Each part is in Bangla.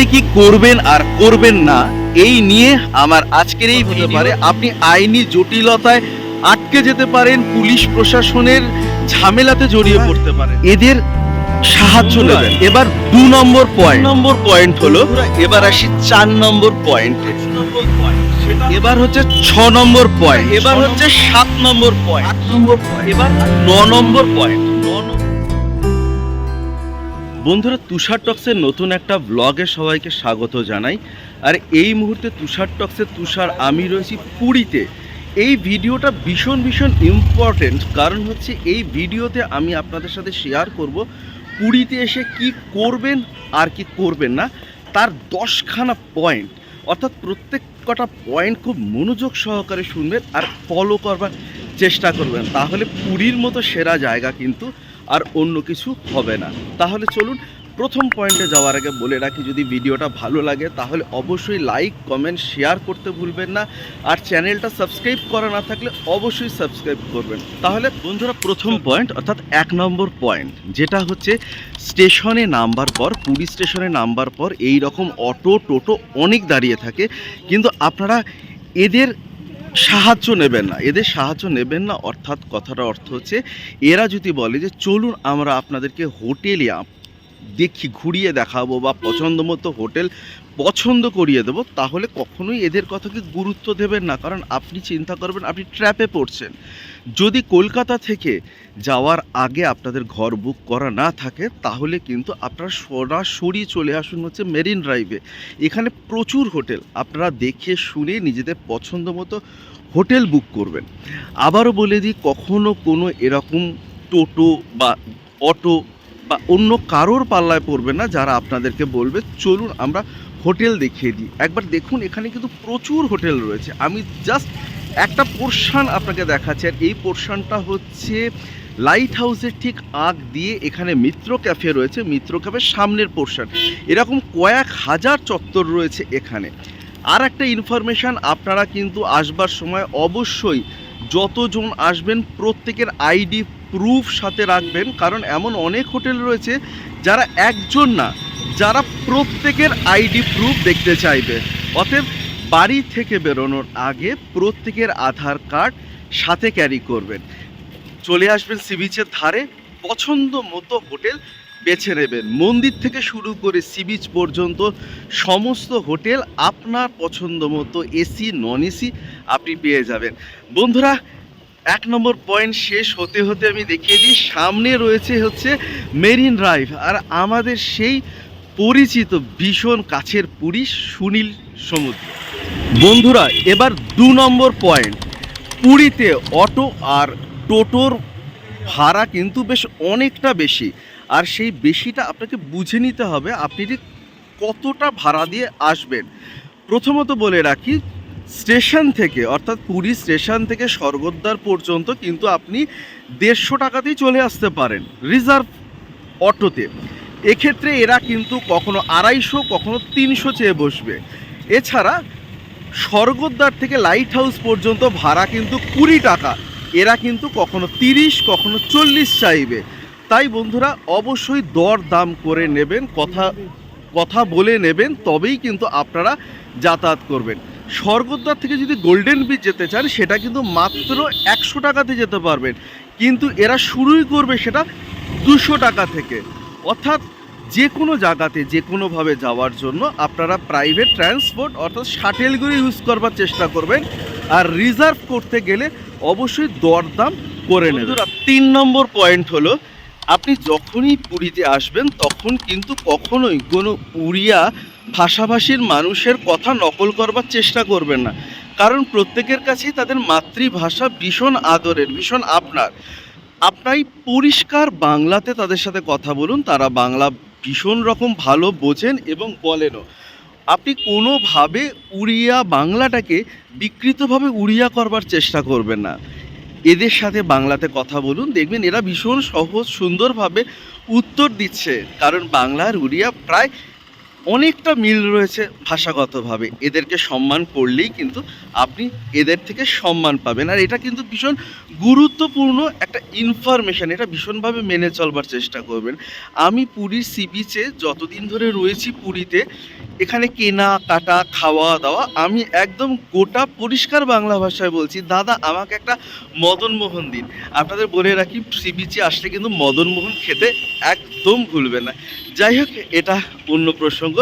পুরীতে কি করবেন আর করবেন না এই নিয়ে আমার আজকের এই হতে পারে আপনি আইনি জটিলতায় আটকে যেতে পারেন পুলিশ প্রশাসনের ঝামেলাতে জড়িয়ে পড়তে পারেন। এদের সাহায্য নেবেন। এবার দু নম্বর পয়েন্ট নম্বর পয়েন্ট হলো এবার আসি চার নম্বর পয়েন্ট এবার হচ্ছে ছ নম্বর পয়েন্ট এবার হচ্ছে সাত নম্বর পয়েন্ট নম্বর পয়েন্ট এবার ন নম্বর পয়েন্ট বন্ধুরা, তুষার টক্সের নতুন একটা ব্লগে সবাইকে স্বাগত জানাই। আর এই মুহূর্তে তুষার টক্সের তুষার আমি রয়েছি পুরীতে। এই ভিডিওটা ভীষণ ভীষণ ইম্পর্টেন্ট কারণ হচ্ছে এই ভিডিওতে আমি আপনাদের সাথে শেয়ার করব পুরীতে এসে কি করবেন আর কি করবেন না। তার দশখানা পয়েন্ট অর্থাৎ প্রত্যেক কটা পয়েন্ট খুব মনোযোগ সহকারে শুনবেন আর ফলো করবার চেষ্টা করবেন। তাহলে পুরীর মতো সেরা জায়গা কিন্তু আর অন্য কিছু হবে না। তাহলে চলুন প্রথম পয়েন্টে যাওয়ার আগে বলে রাখি, যদি ভিডিওটা ভালো লাগে তাহলে অবশ্যই লাইক, কমেন্ট, শেয়ার করতে ভুলবেন না। আর চ্যানেলটা সাবস্ক্রাইব করা না থাকলে অবশ্যই সাবস্ক্রাইব করবেন। তাহলে বন্ধুরা প্রথম পয়েন্ট, অর্থাৎ এক নম্বর পয়েন্ট, যেটা হচ্ছে স্টেশনে নামবার পর, পুরী স্টেশনে নামবার পর এই রকম অটো, টোটো অনেক দাঁড়িয়ে থাকে। কিন্তু আপনারা এদের সাহায্য নেবেন না। এদের সাহায্য নেবেন না, অর্থাৎ কথাটা অর্থ হচ্ছে, এরা যদি বলে যে, চলুন, আমরা আপনাদেরকে হোটেলে দেখি, ঘুরিয়ে দেখাবো বা পছন্দ মতো হোটেল পছন্দ করিয়ে দেবো, তাহলে কখনোই এদের কথাকে গুরুত্ব দেবেন না। কারণ আপনি চিন্তা করবেন, আপনি ট্র্যাপে পড়ছেন। যদি কলকাতা থেকে যাওয়ার আগে আপনাদের ঘর বুক করা না থাকে, তাহলে কিন্তু আপনারা সরাসরি চলে আসুন হচ্ছে মেরিন ড্রাইভে এখানে প্রচুর হোটেল, আপনারা দেখে শুনে নিজেদের পছন্দ মতো হোটেল বুক করবেন। আবারও বলে দিই, কখনো কোনো এরকম টোটো বা অটো বা অন্য কারোর পাল্লায় পড়বে না, যারা আপনাদেরকে বলবে, চলুন, আমরা হোটেল দেখিয়ে দিই। একবার দেখুন, এখানে কিন্তু প্রচুর হোটেল রয়েছে। আমি জাস্ট একটা পোর্শন আপনাকে দেখাচ্ছি, আর এই পোর্শনটা হচ্ছে লাইট হাউসের ঠিক আগ দিয়ে এখানে মিত্র ক্যাফে রয়েছে। মিত্র ক্যাফের সামনের পোর্শন এরকম কয়েক হাজার চত্বর রয়েছে এখানে। আর একটা ইনফরমেশান আপনারা কিন্তু আসবার সময় অবশ্যই যতজন আসবেন, প্রত্যেকের আইডি প্রুফ সাথে রাখবেন, কারণ এমন অনেক হোটেল রয়েছে যারা একজন না, যারা প্রত্যেকের আইডি প্রুফ দেখতে চাইবে। অতএব বাড়ি থেকে বেরোনোর আগে প্রত্যেকের আধার কার্ড সাথে ক্যারি করবেন। চলে আসবেন সি বিচের ধারে, পছন্দ মতো হোটেল বেছে নেবেন। মন্দির থেকে শুরু করে সি বিচ পর্যন্ত সমস্ত হোটেল আপনার পছন্দ মতো এসি, নন এসি আপনি পেয়ে যাবেন। বন্ধুরা এক নম্বর পয়েন্ট শেষ হতে হতে আমি দেখিয়ে দিই, সামনে রয়েছে হচ্ছে মেরিন ড্রাইভ। আর আমাদের সেই পরিচিত ভীষণ কাছের পুরী সুনীল সমুদ্র। বন্ধুরা, এবার দু নম্বর পয়েন্ট। পুরীতে অটো আর টোটোর ভাড়া কিন্তু বেশ অনেকটা বেশি। আর সেই বেশিটা আপনাকে বুঝে নিতে হবে, আপনি কতটা ভাড়া দিয়ে আসবেন। প্রথমত বলে রাখি স্টেশন থেকে, অর্থাৎ পুরী স্টেশন থেকে স্বর্গদ্বার পর্যন্ত কিন্তু আপনি দেড়শো টাকাতেই চলে আসতে পারেন রিজার্ভ অটোতে। এক্ষেত্রে এরা কিন্তু কখনো আড়াইশো, কখনো তিনশো চেয়ে বসবে। এছাড়া স্বর্গদ্বার থেকে লাইট হাউস পর্যন্ত ভাড়া কিন্তু কুড়ি টাকা। এরা কিন্তু কখনো তিরিশ, কখনো চল্লিশ চাইবে। তাই বন্ধুরা, অবশ্যই দর দাম করে নেবেন, কথা কথা বলে নেবেন, তবেই কিন্তু আপনারা যাতায়াত করবেন। স্বর্গদ্বার থেকে যদি গোল্ডেন বিচ যেতে চান, সেটা কিন্তু মাত্র একশো টাকাতে যেতে পারবেন। কিন্তু এরা শুরুই করবে সেটা দুশো টাকা থেকে। অর্থাৎ যে কোনো জায়গাতে, যে কোনোভাবে যাওয়ার জন্য আপনারা প্রাইভেট ট্রান্সপোর্ট অর্থাৎ শাটেলগুলো ইউজ করবার চেষ্টা করবেন। আর রিজার্ভ করতে গেলে অবশ্যই দরদাম করে নেবেন। তিন নম্বর পয়েন্ট হলো, আপনি যখনই পুরীতে আসবেন, তখন কিন্তু কখনোই কোনো উড়িয়া ভাষাভাষীর মানুষের কথা নকল করবার চেষ্টা করবেন না। কারণ প্রত্যেকের কাছেই তাদের মাতৃভাষা ভীষণ আদরের, ভীষণ আপনার। আপনাই পরিষ্কার বাংলাতে তাদের সাথে কথা বলুন, তারা বাংলা ভীষণ রকম ভালো বোঝেন এবং বলেনও। আপনি কোনোভাবে উড়িয়া বাংলাটাকে বিকৃতভাবে উড়িয়া করবার চেষ্টা করবেন না। এদের সাথে বাংলাতে কথা বলুন, দেখবেন এরা ভীষণ সহজ, সুন্দরভাবে উত্তর দিচ্ছে। কারণ বাংলার উড়িয়া প্রায় অনেকটা মিল রয়েছে ভাষাগতভাবে। এদেরকে সম্মান করলেই কিন্তু আপনি এদের থেকে সম্মান পাবেন। আর এটা কিন্তু ভীষণ গুরুত্বপূর্ণ একটা ইনফরমেশান এটা ভীষণভাবে মেনে চলবার চেষ্টা করবেন। আমি পুরীর সি বিচে যতদিন ধরে রয়েছি পুরীতে, এখানে কেনা, কাটা, খাওয়া, দাওয়া, আমি একদম গোটা পরিষ্কার বাংলা ভাষায় বলছি, দাদা, আমাকে একটা মদনমোহন দিন। আপনাদের বলে রাখি সি বিচে আসলে কিন্তু মদনমোহন খেতে একদম ভুলবে না। যাই হোক, এটা অন্য প্রসঙ্গ।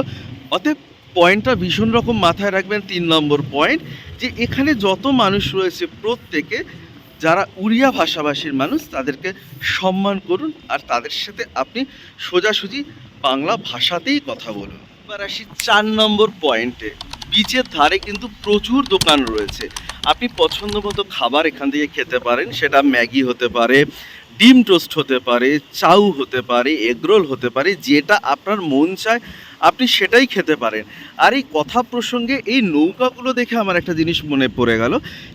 অতএব পয়েন্টটা ভীষণ রকম মাথায় রাখবেন, তিন নম্বর পয়েন্ট যে এখানে যত মানুষ রয়েছে প্রত্যেকে, যারা উড়িয়া ভাষাভাষীর মানুষ, তাদেরকে সম্মান করুন আর তাদের সাথে আপনি সোজাসুজি বাংলা ভাষাতেই কথা বলুন। এবার আসি চার নম্বর পয়েন্টে বিচের ধারে কিন্তু প্রচুর দোকান রয়েছে। আপনি পছন্দ মতো খাবার এখান থেকে খেতে পারেন, সেটা ম্যাগি হতে পারে ডিম টোস্ট হতে পারে, চাউ হতে পারে এগরোল হতে পারে, যেটা আপনার মন চায়, আপনি সেটাই খেতে পারেন। আর এই কথা প্রসঙ্গে এই নৌকাগুলো দেখে আমার একটা জিনিস মনে পড়ে গেল,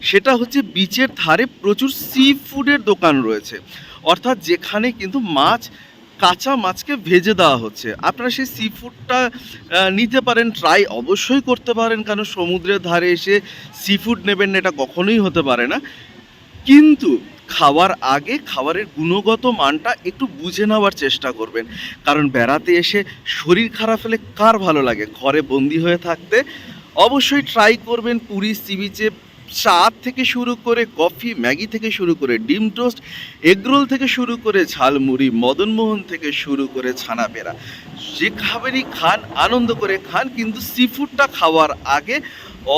সেটা হচ্ছে বিচের ধারে প্রচুর সি ফুডের দোকান রয়েছে। অর্থাৎ যেখানে কিন্তু মাছ, কাঁচা মাছকে ভেজে দেওয়া হচ্ছে। আপনারা সেই সি ফুডটা নিতে পারেন ট্রাই অবশ্যই করতে পারেন, কারণ সমুদ্রের ধারে এসে সি ফুড নেবেন এটা কখনোই হতে পারে না। কিন্তু খাওয়ার আগে খাবারের গুণগত মানটা একটু বুঝে নেওয়ার চেষ্টা করবেন। কারণ বেড়াতে এসে শরীর খারাপ হলে কার ভালো লাগে? ঘরে বন্দি হয়ে থাকতে অবশ্যই ট্রাই করবেন পুরী সি বিচে চা থেকে শুরু করে কফি ম্যাগি থেকে শুরু করে ডিম টোস্ট এগরোল থেকে শুরু করে ঝালমুড়ি, মদনমোহন থেকে শুরু করে ছানা পেড়া। যে খাবারই খান, আনন্দ করে খান, কিন্তু সি ফুডটা খাওয়ার আগে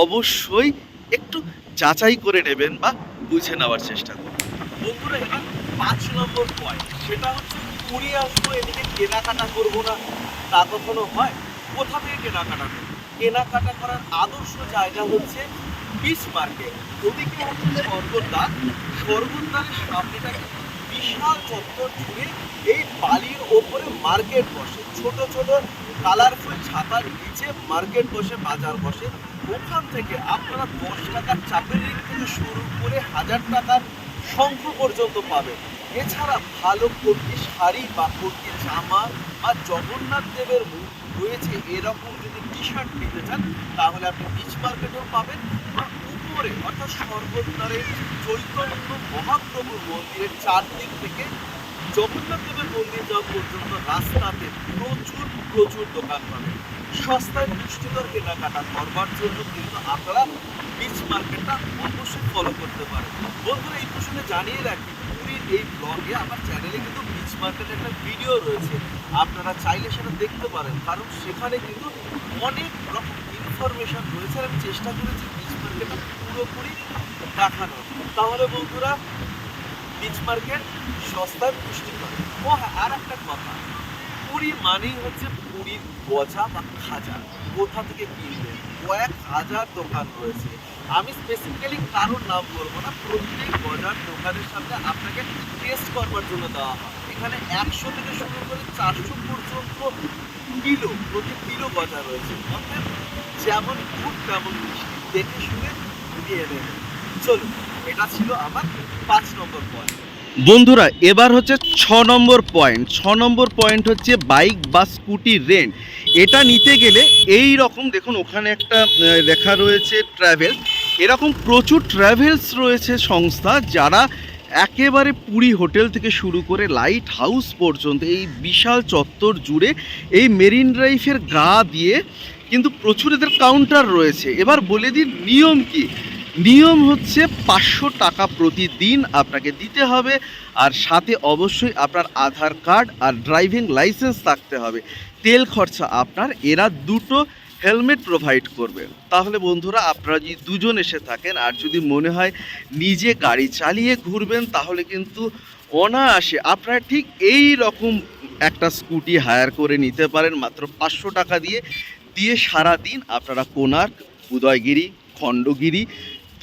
অবশ্যই একটু যাচাই করে নেবেন বা বুঝে নেওয়ার চেষ্টা করুন বন্ধুরা এবার পাঁচ নম্বর পয়েন্ট সেটা হচ্ছে পুরী আসব, এদিকে কেনাকাটা করব না। তা কখনো হয়? কোথা থেকে কেনাকাটা করব? কেনাকাটা করার আদর্শ জায়গা হচ্ছে বিচ মার্কেট ওদিকে হচ্ছে স্বর্গদ্বার, স্বর্গদ্বারের সামনেটা বিশাল চত্বর জুড়ে এই বালির ওপরে মার্কেট বসে। ছোট ছোট কালারফুল ছাতার নিচে মার্কেট বসে, বাজার বসে। ওখান থেকে আপনারা দশ টাকার চাপের রিং থেকে শুরু করে হাজার টাকার শঙ্খ পর্যন্ত পাবেন এছাড়া ভালো কোটি শাড়ি বা কোটি জামা বা জগন্নাথ দেবের রয়েছে এরকম যদি টি শার্ট নিতে চান, তাহলে আপনি বিচ মার্কেটেও পাবেন। বা উপরে, অর্থাৎ সর্বদ্বারে চৈতন্য মহাপ্রভুর মন্দিরের চারদিক থেকে জগন্নাথ দেবের মন্দির যাওয়া পর্যন্ত রাস্তাতে প্রচুর প্রচুর দোকান পাবেন। সস্তায় পুষ্টিকর কেনাকাটা করবার জন্য কিন্তু আপনারা বিচ মার্কেটটা অবশ্যই ফলো করতে পারেন। বন্ধুরা, এই প্রসঙ্গে জানিয়ে রাখি, পুরীর এই ব্লগে আমার চ্যানেলে কিন্তু বিচ মার্কেটের একটা ভিডিও রয়েছে। আপনারা চাইলে সেটা দেখতে পারেন, কারণ সেখানে কিন্তু অনেক রকম ইনফরমেশন রয়েছে আমি চেষ্টা করেছি বিচ মার্কেটটা পুরোপুরি দেখানোর। তাহলে বন্ধুরা বিচ মার্কেট সস্তায় পুষ্টিকর ও হ্যাঁ আর একটা কথা, পুরী মানেই হচ্ছে পুরীর গজা বা খাজা। কোথা থেকে কিনবেন? কয়েক হাজার দোকান রয়েছে। আমি স্পেসিফিক্যালি কারোর নাম বলব না, প্রত্যেক গজার দোকানের সামনে আপনাকে টেস্ট করবার জন্য দেওয়া হয়। এখানে একশো থেকে শুরু করে চারশো পর্যন্ত কিলো, প্রতি কিলো গজা রয়েছে। অর্থাৎ যেমন ফুড তেমন মিষ্টি। দেখে শুনে দিয়ে নেবেন। চলুন, এটা ছিল আমার পাঁচ নম্বর পয়েন্ট বন্ধুরা, এবার হচ্ছে ছ নম্বর পয়েন্ট ছ নম্বর পয়েন্ট হচ্ছে বাইক বা স্কুটি রেন্ট এটা নিতে গেলে এই রকম দেখুন, ওখানে একটা লেখা রয়েছে ট্রাভেল এরকম প্রচুর ট্রাভেলস রয়েছে সংস্থা যারা একেবারে পুরী হোটেল থেকে শুরু করে লাইট হাউস পর্যন্ত, এই বিশাল চত্বর জুড়ে এই মেরিন ড্রাইভের গা দিয়ে কিন্তু প্রচুর এদের কাউন্টার রয়েছে। এবার বলে দিন নিয়ম কি? নিয়ম হচ্ছে পাঁচশো টাকা প্রতিদিন আপনাকে দিতে হবে আর সাথে অবশ্যই আপনার আধার কার্ড আর ড্রাইভিং লাইসেন্স থাকতে হবে। তেল খরচা আপনার, এরা দুটো হেলমেট প্রোভাইড করবে। তাহলে বন্ধুরা, আপনারা যদি দুজন এসে থাকেন আর যদি মনে হয় নিজে গাড়ি চালিয়ে ঘুরবেন, তাহলে কিন্তু অনায়াসে আপনারা ঠিক এই রকম একটা স্কুটি হায়ার করে নিতে পারেন। মাত্র পাঁচশো টাকা দিয়ে দিয়ে সারা দিন আপনারা কোনার্ক উদয়গিরি, খণ্ডগিরি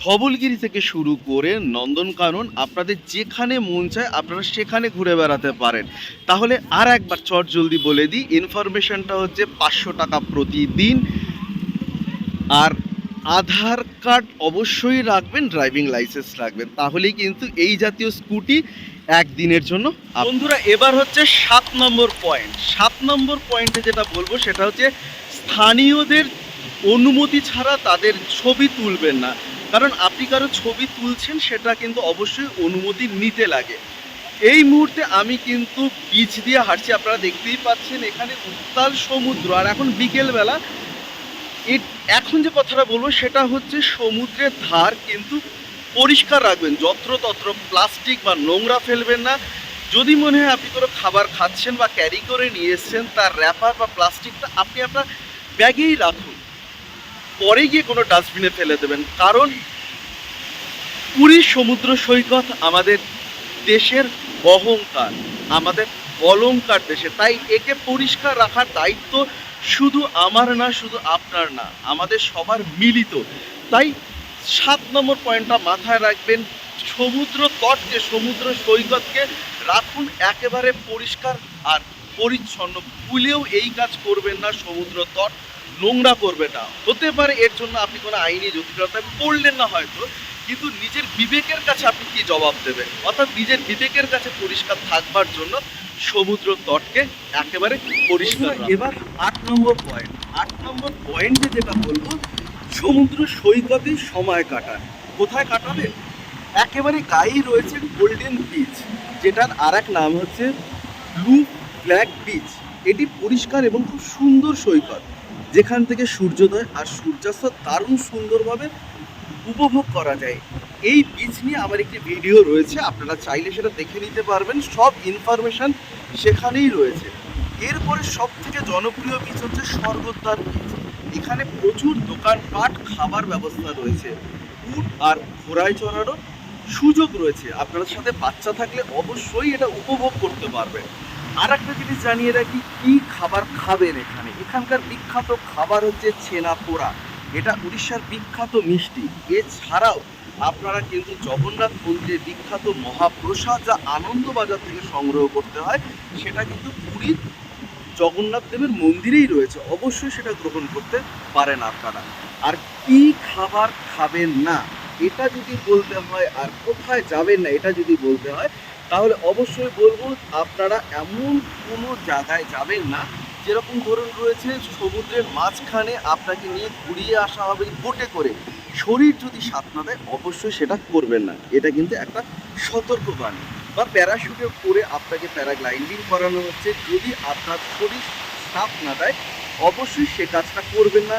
ধবলগিরি থেকে শুরু করে নন্দনকানন, আপনাদের যেখানে মন চায় আপনারা সেখানে ঘুরে বেড়াতে পারেন। তাহলে আর একবার চট জলদি বলে দিই, ইনফরমেশনটা হচ্ছে পাঁচশো টাকা প্রতিদিন। আর আধার কার্ড অবশ্যই রাখবেন, ড্রাইভিং লাইসেন্স রাখবেন। তাহলেই কিন্তু এই জাতীয় স্কুটি একদিনের জন্য বন্ধুরা, এবার হচ্ছে সাত নম্বর পয়েন্ট। সাত নম্বর পয়েন্টে যেটা বলব, সেটা হচ্ছে স্থানীয়দের অনুমতি ছাড়া তাদের ছবি তুলবেন না। কারণ আপনি কারও ছবি তুলছেন, সেটা কিন্তু অবশ্যই অনুমতি নিতে লাগে। এই মুহূর্তে আমি কিন্তু বিচ দিয়ে হাঁটছি, আপনারা দেখতেই পাচ্ছেন এখানে উত্তাল সমুদ্র। আর এখন বিকেলবেলা এখন যে কথাটা বলব, সেটা হচ্ছে সমুদ্রের ধার কিন্তু পরিষ্কার রাখবেন, যত্রতত্র, প্লাস্টিক বা নোংরা ফেলবেন না। যদি মনে হয় আপনি কোনো খাবার খাচ্ছেন বা ক্যারি করে নিয়ে এসছেন, তার র্যাপার বা প্লাস্টিকটা আপনি আপনার ব্যাগেই রাখুন। পরে গিয়ে কোনো ডাস্টবিনে ফেলে দেবেন। কারণ পুরীর সমুদ্র সৈকত আমাদের দেশের অহংকার, আমাদের অলংকার দেশে। তাই একে পরিষ্কার রাখার দায়িত্ব শুধু আমার না, শুধু আপনার না, আমাদের সবার মিলিত। তাই সাত নম্বর পয়েন্টটা মাথায় রাখবেন, সমুদ্র তটকে, সমুদ্র সৈকতকে রাখুন একেবারে পরিষ্কার আর পরিচ্ছন্ন। ভুলেও এই কাজ করবেন না সমুদ্র তট। নোংরা করবে না। হতে পারে এর জন্য আপনি কোনো আইনি জটিলতায় পড়লেন না হয়তো কিন্তু নিজের বিবেকের কাছে আপনি কি জবাব দেবেন? অর্থাৎ নিজের বিবেকের কাছে পরিষ্কার থাকবার জন্য সমুদ্র তটকে একেবারে পরিষ্কার এবার আট নম্বর পয়েন্ট আট নম্বর পয়েন্টে যেটা বলব সমুদ্র সৈকতে সময় কাটান। কোথায় কাটাবে? একেবারে গায়েই রয়েছে গোল্ডেন বিচ যেটার আর এক নাম হচ্ছে ব্লু ব্ল্যাক বিচ এটি পরিষ্কার এবং খুব সুন্দর সৈকত। যেখান থেকে সূর্যোদয় আর সূর্যাস্ত দারুণ সুন্দরভাবে উপভোগ করা যায়। এই বিচ নিয়ে আমার একটি ভিডিও রয়েছে, আপনারা চাইলে সেটা দেখে নিতে পারবেন। সব ইনফরমেশন সেখানেই রয়েছে। এরপরে সব থেকে জনপ্রিয় বিচ হচ্ছে স্বর্গদ্বার বিচ এখানে প্রচুর দোকানপাট, খাবার ব্যবস্থা রয়েছে। উট আর ঘোড়ায় চড়ারও সুযোগ রয়েছে। আপনাদের সাথে বাচ্চা থাকলে অবশ্যই এটা উপভোগ করতে পারবেন। আর একটা জিনিস জানিয়ে রাখি, কি খাবার খাবেন এখানে? এখানকার বিখ্যাত খাবার হচ্ছে ছেনা পোড়া। এটা উড়িষ্যার বিখ্যাত মিষ্টি। এছাড়াও আপনারা কিন্তু জগন্নাথ মন্দিরের বিখ্যাত মহাপ্রসাদ যা আনন্দবাজার থেকে সংগ্রহ করতে হয়, সেটা কিন্তু পুরীর জগন্নাথ দেবের মন্দিরেই রয়েছে। অবশ্যই সেটা গ্রহণ করতে পারেন আপনারা। আর কি খাবার খাবেন না? এটা যদি বলতে হয় আর কোথায় যাবেন না, এটা যদি বলতে হয় তাহলে অবশ্যই বলব, আপনারা এমন কোনো জায়গায় যাবেন না, যেরকম ধরুন রয়েছে সমুদ্রের মাঝখানে আপনাকে নিয়ে ঘুরিয়ে আসা হবে বোটে করে। শরীর যদি সাথ না দেয়, অবশ্যই সেটা করবেন না। এটা কিন্তু একটা সতর্কবাণী। বা প্যারাশুটে করে আপনাকে প্যারাগ্লাইডিং করানো হচ্ছে। যদি আপনার শরীর সাথ না দেয়, অবশ্যই সে কাজটা করবেন না।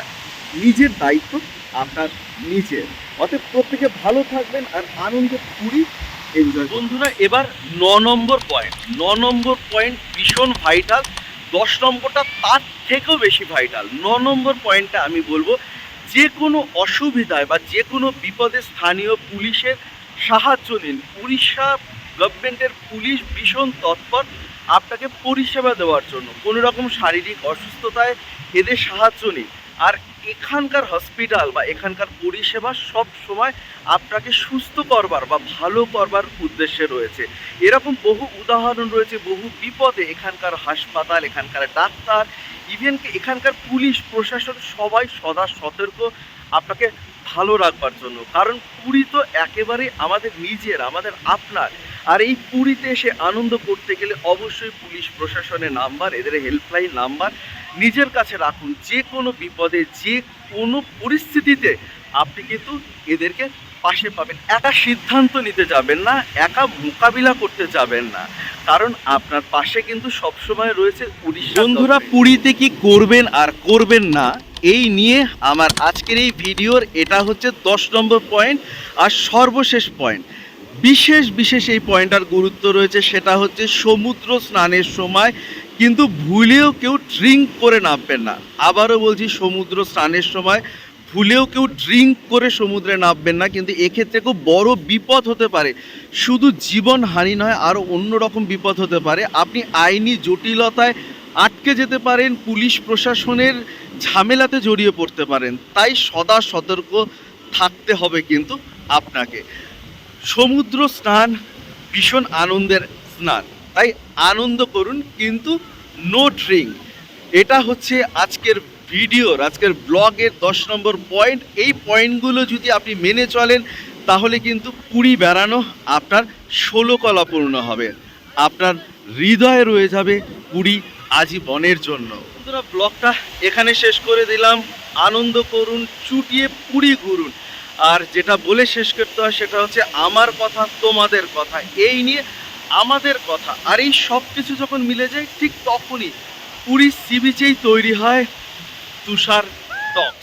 নিজের দায়িত্ব আপনার নিজের। অতএব প্রত্যেকে ভালো থাকবেন আর আনন্দে পুরী বন্ধুরা, এবার ন নম্বর পয়েন্ট ন নম্বর পয়েন্ট ভীষণ ভাইটাল দশ নম্বরটা তার থেকেও বেশি ভাইটাল ন নম্বর পয়েন্টটা আমি বলব, যে কোনো অসুবিধায় বা যে কোনো বিপদে স্থানীয় পুলিশের সাহায্য নিন। উড়িষ্যা গভর্নমেন্টের পুলিশ ভীষণ তৎপর আপনাকে পরিষেবা দেওয়ার জন্য। কোনো রকম শারীরিক অসুস্থতায় এদের সাহায্য নিন। আর এখানকার হসপিটাল বা এখানকার পরিষেবা সব সময় আপনাকে সুস্থ করবার বা ভালো করবার উদ্দেশ্যে রয়েছে। এরকম বহু উদাহরণ রয়েছে, বহু বিপদে এখানকার হাসপাতাল, এখানকার ডাক্তার ইভেন এখানকার পুলিশ, প্রশাসন সবাই সদা সতর্ক আপনাকে ভালো রাখবার জন্য। কারণ পুরী তো একেবারে আমাদের নিজের, আমাদের আপনার। আর এই পুরীতে এসে আনন্দ করতে গেলে অবশ্যই পুলিশ প্রশাসনের নাম্বার, এদের হেল্পলাইন নাম্বার নিজের কাছে রাখুন। যে কোনো বিপদে, যে কোনো পরিস্থিতিতে আপনি কিন্তু এদেরকে পাশে পাবেন। একা সিদ্ধান্ত নিতে যাবেন না, একা মোকাবিলা করতে যাবেন না। কারণ আপনার পাশে কিন্তু সবসময় রয়েছে উড়িষ্যা বন্ধুরা, পুরীতে কি করবেন আর করবেন না, এই নিয়ে আমার আজকের এই ভিডিওর এটা হচ্ছে দশ নম্বর পয়েন্ট আর সর্বশেষ পয়েন্ট বিশেষ বিশেষ এই পয়েন্টটার গুরুত্ব রয়েছে, সেটা হচ্ছে সমুদ্র স্নানের সময়, কিন্তু ভুলেও কেউ ড্রিঙ্ক করে নামবেন না। আবারও বলছি, সমুদ্র স্নানের সময় ভুলেও কেউ ড্রিঙ্ক করে সমুদ্রে নামবেন না, কিন্তু এক্ষেত্রে খুব বড় বিপদ হতে পারে। শুধু জীবন হানি নয়, আরও অন্য রকম বিপদ হতে পারে। আপনি আইনি জটিলতায় আটকে যেতে পারেন, পুলিশ প্রশাসনের ঝামেলাতে জড়িয়ে পড়তে পারেন, তাই সদা সতর্ক থাকতে হবে কিন্তু আপনাকে। সমুদ্র স্নান ভীষণ আনন্দের স্নান। তাই আনন্দ করুন, কিন্তু নো ড্রিঙ্ক এটা হচ্ছে আজকের ভিডিওর আজকের ব্লগের দশ নম্বর পয়েন্ট এই পয়েন্টগুলো যদি আপনি মেনে চলেন, তাহলে কিন্তু পুরী বেড়ানো আপনার ষোলো কলা পূর্ণ হবে। আপনার হৃদয়ে রয়ে যাবে পুরী আজীবনের জন্য। ব্লগটা এখানে শেষ করে দিলাম। আনন্দ করুন, চুটিয়ে পুরি ঘুরুন। আর যেটা বলে শেষ করতে হয় সেটা হচ্ছে আমার কথা, তোমাদের কথা, এই নিয়ে আমাদের কথা। আর এই সব কিছু যখন মিলে যায়, ঠিক তখনই পুরী সি বিচেই তৈরি হয় তুষার টক